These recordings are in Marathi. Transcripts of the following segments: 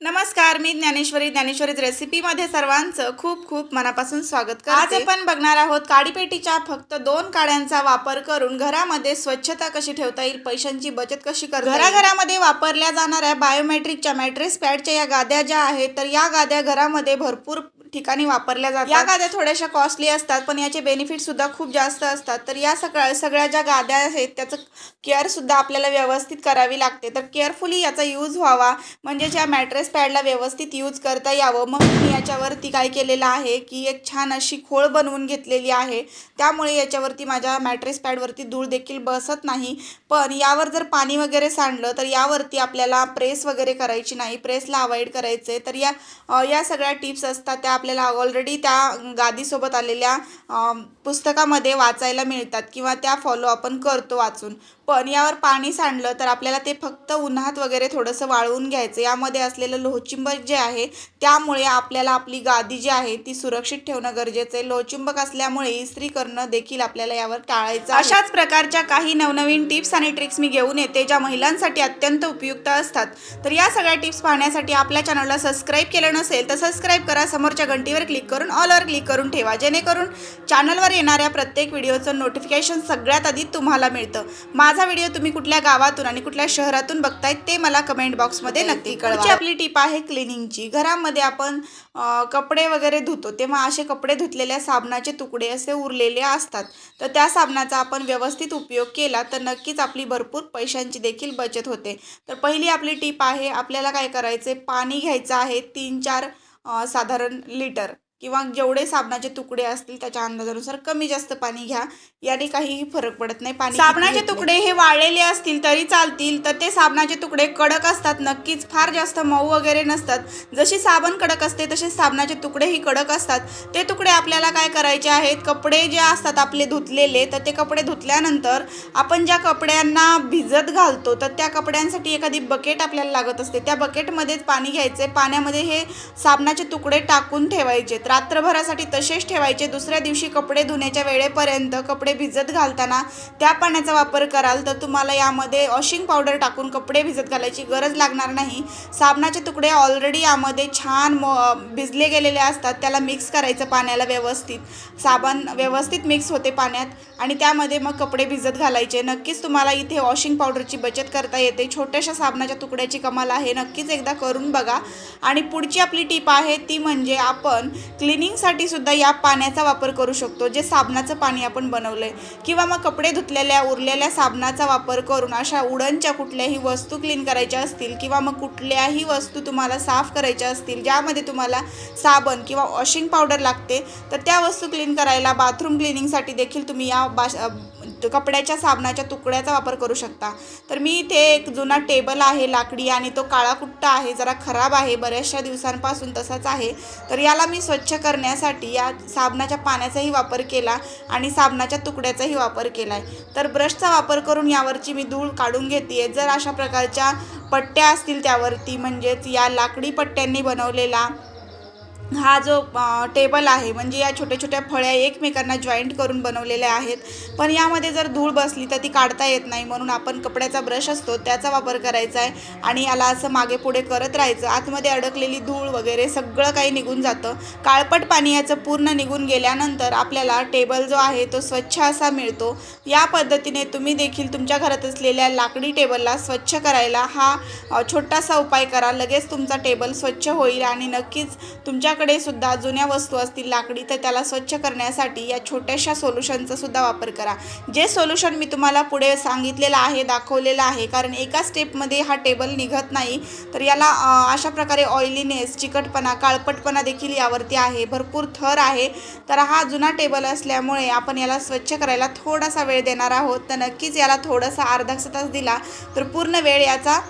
नमस्कार मी ज्ञानेश्वरी. ज्ञानेश्वरीच रेसिपीमध्ये सर्वांचं खूप खूप मनापासून स्वागत करते. आज आपण बघणार आहोत काडीपेटीच्या फक्त दोन काड्यांचा वापर करून घरामध्ये स्वच्छता कशी ठेवता येईल पैशांची बचत कशी करता घराघरामध्ये वापरल्या जाणाऱ्या बायोमेट्रिकच्या मॅट्रेस पॅडच्या या गाद्या ज्या आहेत तर या गाद्या घरामध्ये भरपूर ठिकाणी वापरल्या जातात. या गाद्या थोड्याशा कॉस्टली असतात पण याचे बेनिफिट सुद्धा खूप जास्त असतात. तर या सगळ्या सगळ्या ज्या गाद्या आहेत त्याचं केअर सुद्धा आपल्याला व्यवस्थित करावी लागते. तर केअरफुली याचा यूज व्हावा. म्हणजे ज्या मॅट्रेस पॅडला व्यवस्थित यूज करता यावं. मग मी याच्यावरती काय केलेलं आहे की एक छान अशी खोळ बनवून घेतलेली आहे. त्यामुळे याच्यावरती माझ्या मॅट्रेस पॅडवरती धूळ देखील बसत नाही. पण यावर जर पाणी वगैरे सांडलं तर यावरती आपल्याला प्रेस वगैरे करायची नाही. प्रेसला अवॉइड करायचे तर या या सगळ्या टिप्स असतात त्या आपल्याला ऑलरेडी त्या गादीसोबत आलेल्या अ, पुस्तकामध्ये वाचायला मिळतात किंवा त्या फॉलो आपण करतो वाचून. पण यावर पाणी सांडलं तर आपल्याला ते फक्त उन्हात वगैरे थोडंसं वाळवून घ्यायचं. यामध्ये असलेलं लोहचुंबक जे आहे त्यामुळे आपल्याला आपली गादी जी आहे ती सुरक्षित ठेवणं गरजेचं आहे. लोहचुंबक असल्यामुळे इस्त्री करणं देखील आपल्याला यावर टाळायचं अशाच प्रकारच्या काही नवनवीन टिप्स आणि ट्रिक्स मी घेऊन येते ज्या महिलांसाठी अत्यंत उपयुक्त असतात. तर या सगळ्या टिप्स पाहण्यासाठी आपल्या चॅनलला सबस्क्राईब केलं नसेल तर सबस्क्राईब करा. समोरच्या घंटीवर क्लिक करून ऑलवर क्लिक करून ठेवा. जेणेकरून चॅनलवर येणाऱ्या प्रत्येक व्हिडिओचं नोटिफिकेशन सगळ्यात आधी तुम्हाला मिळतं. माझा व्हिडिओ तुम्ही कुठल्या गावातून आणि कुठल्या शहरातून बघताय ते मला कमेंट बॉक्समध्ये नक्की कळवा. आपली टीप आहे क्लिनिंगची घरामध्ये आपण कपडे वगैरे धुतो तेव्हा असे कपडे धुतलेल्या साबणाचे तुकडे असे उरलेले असतात. तर त्या साबणाचा आपण व्यवस्थित उपयोग केला तर नक्कीच आपली भरपूर पैशांची देखील बचत होते. तर पहिली आपली टीप आहे आपल्याला काय करायचे पाणी घ्यायचं आहे तीन चार साधारण लिटर किंवा जेवढे साबणाचे तुकडे असतील त्याच्या अंदाजानुसार कमी जास्त पाणी घ्या. याने काहीही फरक पडत नाही. पाणी साबणाचे तुकडे हे वाळलेले असतील तरी चालतील तर ते साबणाचे तुकडे कडक असतात. नक्कीच फार जास्त मऊ वगैरे नसतात. जशी साबण कडक असते तसे साबणाचे तुकडेही कडक असतात. ते तुकडे आपल्याला काय करायचे आहेत? कपडे जे असतात आपले धुतलेले तर ते कपडे धुतल्यानंतर आपण ज्या कपड्यांना भिजत घालतो तर त्या कपड्यांसाठी एखादी बकेट आपल्याला लागत असते. त्या बकेटमध्येच पाणी घ्यायचे. पाण्यामध्ये हे साबणाचे तुकडे टाकून ठेवायचे. रात्रभरासाठी तसेच ठेवायचे. दुसऱ्या दिवशी कपडे धुण्याच्या वेळेपर्यंत कपडे भिजत घालताना त्या पाण्याचा वापर कराल तर तुम्हाला यामध्ये वॉशिंग पावडर टाकून कपडे भिजत घालायची गरज लागणार नाही. साबणाचे तुकडे ऑलरेडी यामध्ये छान मो भिजले गेलेले असतात. त्याला मिक्स करायचं पाण्याला व्यवस्थित. साबण व्यवस्थित मिक्स होते पाण्यात आणि त्यामध्ये मग कपडे भिजत घालायचे. नक्कीच तुम्हाला इथे वॉशिंग पावडरची बचत करता येते. छोट्याशा साबणाच्या तुकड्याची कमाल आहे. नक्कीच एकदा करून बघा. आणि पुढची आपली टीप आहे ती म्हणजे आपण क्लिनिंगसाठी सुद्धा या पाण्याचा वापर करू शकतो. जे साबणाचं पाणी आपण बनवलं आहे किंवा मग कपडे धुतलेल्या उरलेल्या साबणाचा वापर करून अशा उडनच्या कुठल्याही वस्तू क्लीन करायच्या असतील किंवा मग कुठल्याही वस्तू तुम्हाला साफ करायच्या असतील ज्यामध्ये तुम्हाला साबण किंवा वॉशिंग पावडर लागते तर त्या वस्तू क्लीन करायला बाथरूम क्लिनिंगसाठी देखील तुम्ही या बाश कपड्याच्या साबणाच्या तुकड्याचा वापर करू शकता. तर मी इथे एक जुना टेबल आहे लाकडी आणि तो काळा कुट्टा आहे जरा खराब आहे बऱ्याचशा दिवसांपासून तसाच आहे. तर याला मी स्वच्छ करण्यासाठी या साबणाच्या पाण्याचाही वापर केला आणि साबणाच्या तुकड्याचाही वापर केला आहे तर ब्रशचा वापर करून यावरची मी धूळ काढून घेते जर अशा प्रकारच्या पट्ट्या असतील त्यावरती म्हणजेच या लाकडी पट्ट्यांनी बनवलेला हा जो टेबल आहे म्हणजे या छोट्या छोट्या फळ्या एकमेकांना जॉईंट करून बनवलेल्या आहेत. पण यामध्ये जर धूळ बसली तर ती काढता येत नाही म्हणून आपण कपड्याचा ब्रश असतो त्याचा वापर करायचा आहे आणि याला असं मागे पुढे करत राहायचं. आतमध्ये अडकलेली धूळ वगैरे सगळं काही निघून जातं. काळपट पाणी याचं पूर्ण निघून गेल्यानंतर आपल्याला टेबल जो आहे तो स्वच्छ असा मिळतो. या पद्धतीने तुम्ही देखील तुमच्या घरात असलेल्या लाकडी टेबलला स्वच्छ करायला हा छोटासा उपाय करा. लगेच तुमचा टेबल स्वच्छ होईल आणि नक्कीच तुमच्या तुमच्याकडे सुद्धा जुन्या वस्तू असतील लाकडी तर त्याला स्वच्छ करण्यासाठी या छोट्याशा सोल्युशनचा सुद्धा वापर करा. जे सोल्युशन मी तुम्हाला पुढे सांगितलेलं आहे दाखवलेलं आहे कारण एका स्टेपमध्ये हा टेबल निघत नाही तर याला अशा प्रकारे ऑइलीनेस चिकटपणा काळपटपणा देखील यावरती आहे भरपूर थर आहे. तर हा जुना टेबल असल्यामुळे आपण याला स्वच्छ करायला थोडासा वेळ देणार आहोत. तर नक्कीच याला थोडासा अर्धा तास दिला तर पूर्ण वेळ याचा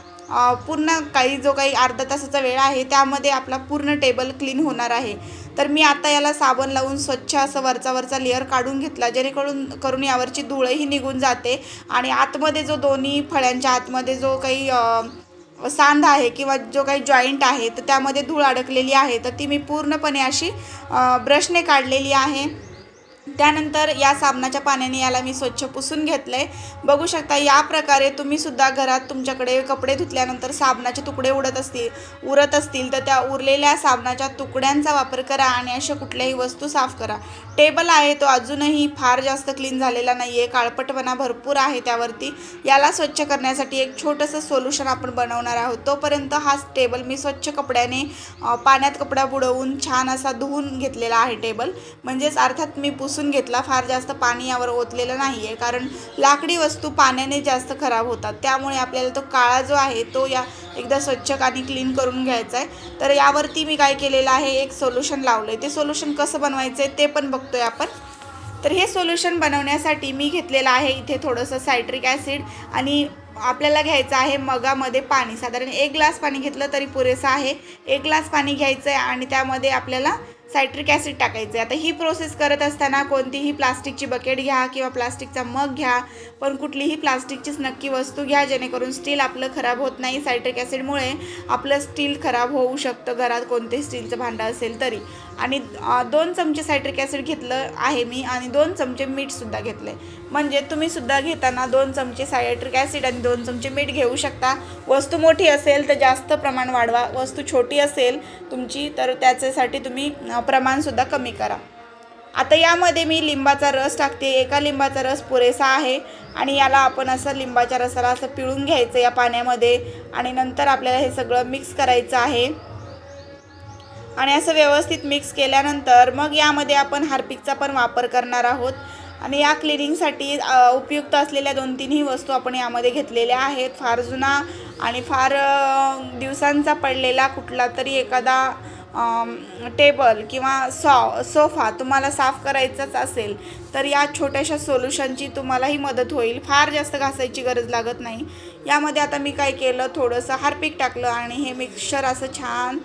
पूर्ण काही जो काही अर्धा तासाचा वेळ आहे त्यामध्ये आपला पूर्ण टेबल क्लीन होणार आहे. तर मी आता याला साबण लावून स्वच्छ असं वरचा वरचा लेअर काढून घेतला जेणेकरून करून यावरची धुळंही निघून जाते. आणि आतमध्ये जो दोन्ही फळ्यांच्या आतमध्ये जो काही सांध आहे किंवा जो काही जॉईंट आहे तर त्यामध्ये धूळ अडकलेली आहे. तर ती मी पूर्णपणे अशी ब्रशने काढलेली आहे. त्यानंतर या साबणाच्या पाण्याने याला मी स्वच्छ पुसून घेतलं आहे बघू शकता या प्रकारे तुम्ही सुद्धा घरात तुमच्याकडे कपडे धुतल्यानंतर साबणाचे तुकडे उडत असतील उरत असतील तर त्या उरलेल्या साबणाच्या तुकड्यांचा वापर करा आणि अशा कुठल्याही वस्तू साफ करा. टेबल आहे तो अजूनही फार जास्त क्लीन झालेला नाही आहे काळपटपणा भरपूर आहे त्यावरती. याला स्वच्छ करण्यासाठी एक छोटंसं सोल्युशन आपण बनवणार आहोत. तोपर्यंत हा टेबल मी स्वच्छ कपड्याने पाण्यात कपडा बुडवून छान असा धुवून घेतलेला आहे टेबल. म्हणजेच अर्थात मी पुसून घेतला. फार जास्त पाणी यावर ओतलेलं नाही आहे कारण लाकडी वस्तू पाण्याने जास्त खराब होतात. त्यामुळे आपल्याला तो काळा जो आहे तो या एकदा स्वच्छ आणि क्लीन करून घ्यायचा आहे तर यावरती मी काय केलेलं आहे एक सोल्युशन लावलं आहे ते सोल्युशन कसं बनवायचं आहे ते पण बघतोय आपण. तर हे सोल्युशन बनवण्यासाठी मी घेतलेलं आहे इथे थोडंसं सायट्रिक ॲसिड आणि आपल्याला घ्यायचं आहे मगामध्ये पाणी. साधारण एक ग्लास पाणी घेतलं तरी पुरेसं आहे. एक ग्लास पाणी घ्यायचं आहे आणि त्यामध्ये आपल्याला सायट्रिक ॲसिड टाकायचं. आहे आता ही प्रोसेस करत असताना कोणतीही प्लास्टिकची बकेट घ्या किंवा प्लास्टिकचा मग घ्या पण कुठलीही प्लास्टिकचीच नक्की वस्तू घ्या जेणेकरून स्टील आपलं खराब होत नाही. सायट्रिक ॲसिडमुळे आपलं स्टील खराब होऊ शकतं घरात कोणतेही स्टीलचं भांडं असेल तरी. आणि दोन चमचे सायट्रिक ॲसिड घेतलं आहे मी आणि दोन चमचे मीठसुद्धा घेतलं आहे म्हणजे तुम्हीसुद्धा घेताना दोन चमचे सायट्रिक ॲसिड आणि दोन चमचे मीठ घेऊ शकता. वस्तू मोठी असेल तर जास्त प्रमाण वाढवा. वस्तू छोटी असेल तुमची तर त्याच्यासाठी तुम्ही प्रमाणसुद्धा कमी करा. आता यामध्ये मी लिंबाचा रस टाकते. एका लिंबाचा रस पुरेसा आहे आणि याला आपण असं लिंबाच्या रसाला असं पिळून घ्यायचं या पाण्यामध्ये आणि नंतर आपल्याला हे सगळं मिक्स करायचं आहे. आणि असं व्यवस्थित मिक्स केल्यानंतर मग यामध्ये आपण हार्पिकचा पण वापर करणार आहोत. आणि या क्लिनिंगसाठी उपयुक्त असलेल्या दोन तीनही वस्तू आपण यामध्ये घेतलेल्या आहेत. फार जुना आणि फार दिवसांचा पडलेला कुठला तरी एखादा टेबल किंवा सॉ सोफा तुम्हाला साफ करायचाच असेल तर या छोट्याशा सोल्युशनची तुम्हालाही मदत होईल. फार जास्त घासायची गरज लागत नाही. यामध्ये आता मी काय केलं थोडंसं हार्पिक टाकलं आणि हे मिक्सचर असं छान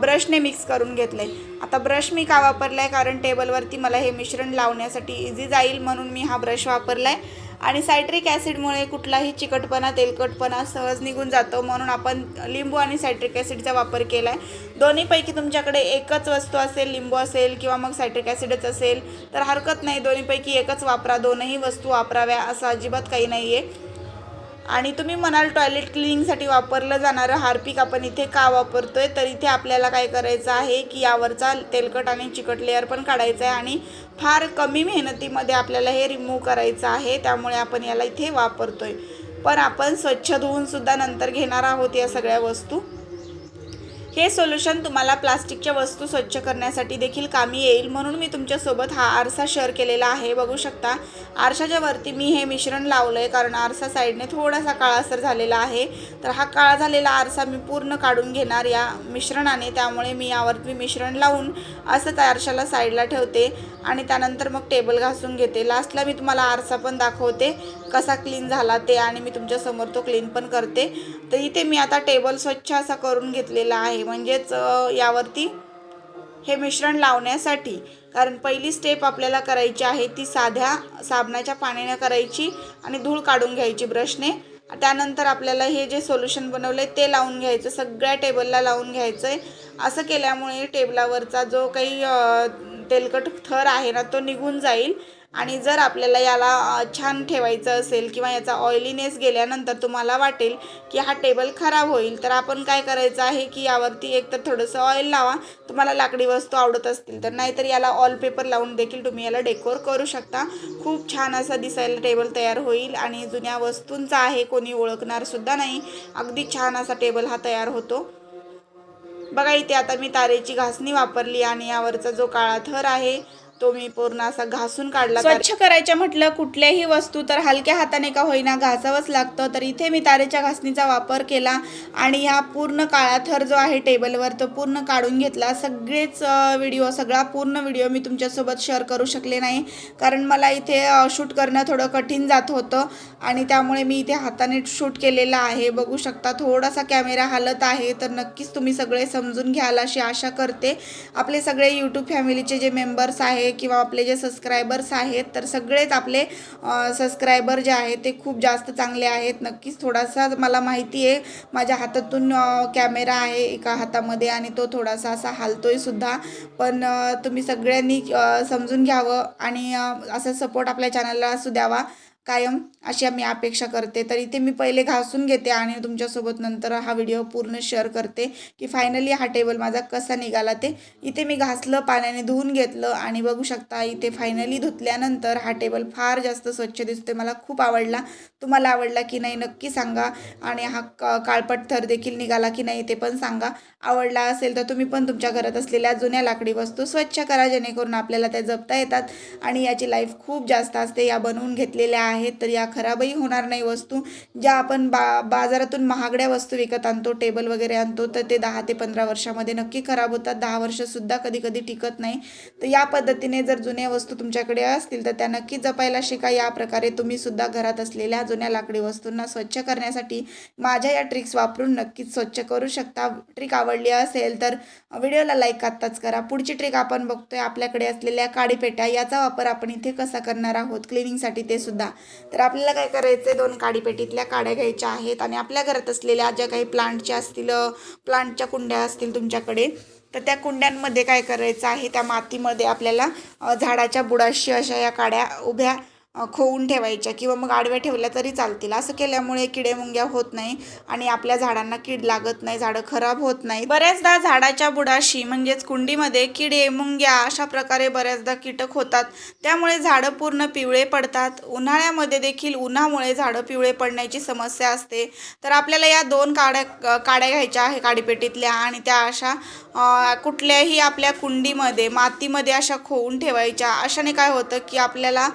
ब्रशने मिक्स करून घेतलं आहे आता ब्रश मी का वापरला आहे कारण टेबलवरती मला हे मिश्रण लावण्यासाठी इझी जाईल म्हणून मी हा ब्रश वापरला आहे आणि सायट्रिक ॲसिडमुळे कुठलाही चिकटपणा तेलकटपणा सहज निघून जातो म्हणून आपण लिंबू आणि सायट्रिक ॲसिडचा वापर केला आहे दोन्हीपैकी तुमच्याकडे एकच वस्तू असेल लिंबू असेल किंवा मग सायट्रिक ॲसिडच असेल तर हरकत नाही. दोन्हीपैकी एकच वापरा. दोनही वस्तू वापराव्या असं अजिबात काही नाही आहे आणि तुम्ही म्हणाल टॉयलेट क्लिनिंगसाठी वापरलं जाणारं हार्पिक आपण इथे का वापरतो आहे तर इथे आपल्याला काय करायचं आहे की यावरचा तेलकट आणि चिकट लेअर पण काढायचा आहे आणि फार कमी मेहनतीमध्ये आपल्याला हे रिमूव्ह करायचं आहे. त्यामुळे आपण याला इथे वापरतो आहे पण आपण स्वच्छ धुवूनसुद्धा नंतर घेणार आहोत या सगळ्या वस्तू. हे सोल्युशन तुम्हाला प्लास्टिकच्या वस्तू स्वच्छ करण्यासाठी देखील कामी येईल म्हणून मी तुमच्यासोबत हा आरसा शेअर केलेला आहे. बघू शकता आरशाच्या वरती मी हे मिश्रण लावलं आहे कारण आरसा साईडने थोडासा काळासर झालेला आहे. तर हा काळा झालेला आरसा मी पूर्ण काढून घेणार या मिश्रणाने. त्यामुळे मी यावरती मिश्रण लावून असंच आरशाला साईडला ठेवते आणि त्यानंतर मग टेबल घासून घेते. लास्टला मी तुम्हाला आरसा पण दाखवते. कसा क्लीन झाला ते आणि मी तुमच्यासमोर तो क्लीन पण करते. तर इथे मी आता टेबल स्वच्छ असा करून घेतलेला आहे. म्हणजेच यावरती हे मिश्रण लावण्यासाठी. कारण पहिली स्टेप आपल्याला करायची आहे ती साध्या साबणाच्या पाण्याने करायची आणि धूळ काढून घ्यायची ब्रशने त्यानंतर आपल्याला हे जे सोल्युशन बनवलं आहे ते लावून घ्यायचं. सगळ्या टेबलला लावून घ्यायचं आहे असं केल्यामुळे टेबलावरचा जो काही तेलकट थर आहे ना तो निघून जाईल. आणि जर आपल्याला याला छान ठेवायचं असेल किंवा याचा ऑइलीनेस गेल्यानंतर तुम्हाला वाटेल की हा टेबल खराब होईल तर आपण काय करायचं आहे की यावरती एक तर थोडंसं ऑइल लावा. तुम्हाला लाकडी वस्तू आवडत असतील तर नाहीतर याला ऑलपेपर लावून देखील तुम्ही याला डेकोर करू शकता. खूप छान असा दिसायला टेबल तयार होईल आणि जुन्या वस्तूंचा आहे कोणी ओळखणारसुद्धा नाही. अगदी छान असा टेबल हा तयार होतो. बघा इथे आता मी तारेची घासणी वापरली आणि यावरचा जो काळा थर आहे तो मी पूर्ण असा घासून काढला. स्वच्छ करायच्या म्हटलं कुठल्याही वस्तू तर हलक्या हाताने का होईना घासावंच लागतं. तर इथे मी तारेच्या घासणीचा वापर केला आणि ह्या पूर्ण काळा थर जो आहे टेबलवर तो पूर्ण काढून घेतला. सगळेच व्हिडिओ सगळा पूर्ण व्हिडिओ मी तुमच्यासोबत शेअर करू शकले नाही. कारण मला इथे शूट करणं थोडं कठीण जात होतं आणि त्यामुळे मी इथे हाताने शूट केलेलं आहे. बघू शकता थोडासा कॅमेरा हालत आहे तर नक्कीच तुम्ही सगळे समजून घ्याल अशी आशा करते. आपले सगळे यूट्यूब फॅमिलीचे जे मेंबर्स आहेत किंवा आपले जे सबस्क्रायबर्स आहेत तर सगळेच आपले सबस्क्रायबर जे आहेत ते खूप जास्त चांगले आहेत. नक्कीच थोडासा मला माहिती आहे माझ्या हातातून कॅमेरा आहे एका हातामध्ये आणि तो थोडासा असा हालतोय सुद्धा. पण तुम्ही सगळ्यांनी समजून घ्यावं आणि असा सपोर्ट आपल्या चॅनलला असू द्यावा. कायम अशी मी अपेक्षा करते. तर इथे मी पहिले घासून घेते आणि तुमच्यासोबत नंतर हा व्हिडिओ पूर्ण शेअर करते की फायनली हा टेबल माझा कसा निघाला ते. इथे मी घासलं पाण्याने धुवून घेतलं आणि बघू शकता इथे फायनली धुतल्यानंतर हा टेबल फार जास्त स्वच्छ दिसतोय. मला खूप आवडला. तुम्हाला आवडला की नाही नक्की सांगा. आणि हा क काळपट थर देखील निघाला की नाही ते पण सांगा. आवडला असेल तर तुम्ही पण तुमच्या घरात असलेल्या जुन्या लाकडी वस्तू स्वच्छ करा जेणेकरून आपल्याला त्या जपता येतात. आणि याची लाईफ खूप जास्त असते. या बनवून घेतलेल्या आहेत तर या खराबही होणार नाही वस्तू. ज्या आपण बा बाजारातून महागड्या वस्तू विकत आणतो टेबल वगैरे आणतो तर ते दहा ते पंधरा वर्षामध्ये नक्की खराब होतात. दहा वर्षसुद्धा कधी कधी टिकत नाही. तर या पद्धतीने जर जुन्या वस्तू तुमच्याकडे असतील तर त्या नक्की जपायला शिका. या प्रकारे तुम्ही सुद्धा घरात असलेल्या जुन्या लाकडी वस्तूंना स्वच्छ करण्यासाठी माझ्या या ट्रिक्स वापरून नक्कीच स्वच्छ करू शकता. ट्रिक आवडली असेल तर व्हिडिओला लाईक आत्ताच करा. पुढची ट्रिक आपण बघतोय. आपल्याकडे असलेल्या काडीपेट्या याचा वापर आपण इथे कसा करणार आहोत? क्लिनिंगसाठी ते सुद्धा. तर आपल्याला काय करायचं दोन काडीपेटीतल्या काड्या घ्यायच्या आहेत आणि आपल्या घरात असलेल्या ज्या काही प्लांटच्या असतील प्लांटच्या कुंड्या असतील तुमच्याकडे तर त्या कुंड्यांमध्ये काय करायचं आहे? त्या मातीमध्ये आपल्याला झाडाच्या बुडाशी अशा या काड्या उभ्या खोवून ठेवायच्या किंवा मग आडव्या ठेवल्या तरी चालतील. असं केल्यामुळे किडे मुंग्या होत नाही आणि आपल्या झाडांना कीड लागत नाही झाडं खराब होत नाही बऱ्याचदा झाडाच्या बुडाशी म्हणजेच कुंडीमध्ये किडे मुंग्या अशा प्रकारे बऱ्याचदा कीटक होतात. त्यामुळे झाडं पूर्ण पिवळे पडतात. उन्हाळ्यामध्ये देखील उन्हामुळे झाडं पिवळे पडण्याची समस्या असते. तर आपल्याला या दोन काड्या काड्या घ्यायच्या आहे काडीपेटीतल्या आणि त्या अशा कुठल्याही आपल्या कुंडीमध्ये मातीमध्ये अशा खोवून ठेवायच्या. अशाने काय होतं की आपल्याला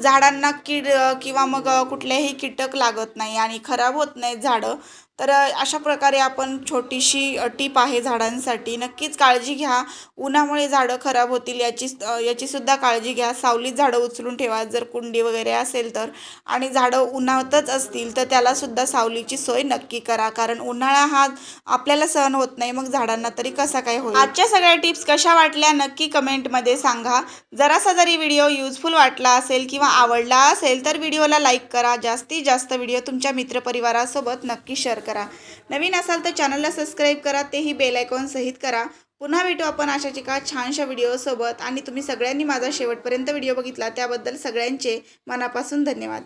झाड झाडांना कीड किंवा मग कुठलेही कीटक लागत नाही आणि खराब होत नाहीत झाडं तर अशा प्रकारे आपण छोटीशी टीप आहे झाडांसाठी. नक्कीच काळजी घ्या. उन्हामुळे झाडं खराब होतील याची याचीसुद्धा काळजी घ्या. सावलीत झाडं उचलून ठेवा. जर कुंडी वगैरे असेल तर आणि झाडं उन्हातच असतील तर त्यालासुद्धा सावलीची सोय नक्की करा. कारण उन्हाळा हा आपल्याला सहन होत नाही. मग झाडांना तरी कसा काय होईल? आजच्या सगळ्या टिप्स कशा वाटल्या नक्की कमेंटमध्ये सांगा. जरासा जरी व्हिडिओ युजफुल वाटला असेल किंवा आवडला असेल तर व्हिडिओला लाईक करा. जास्तीत जास्त व्हिडिओ तुमच्या मित्रपरिवारासोबत नक्की शेअर करा. करा. नवीन असाल तर चॅनलला सबस्क्राईब करा तेही बेल आयकॉन सहित करा. पुन्हा भेटू आपण अशाच एका छानशा व्हिडिओसोबत आणि तुम्ही सगळ्यांनी माझा शेवटपर्यंत व्हिडिओ बघितला त्याबद्दल सगळ्यांचे मनापासून धन्यवाद.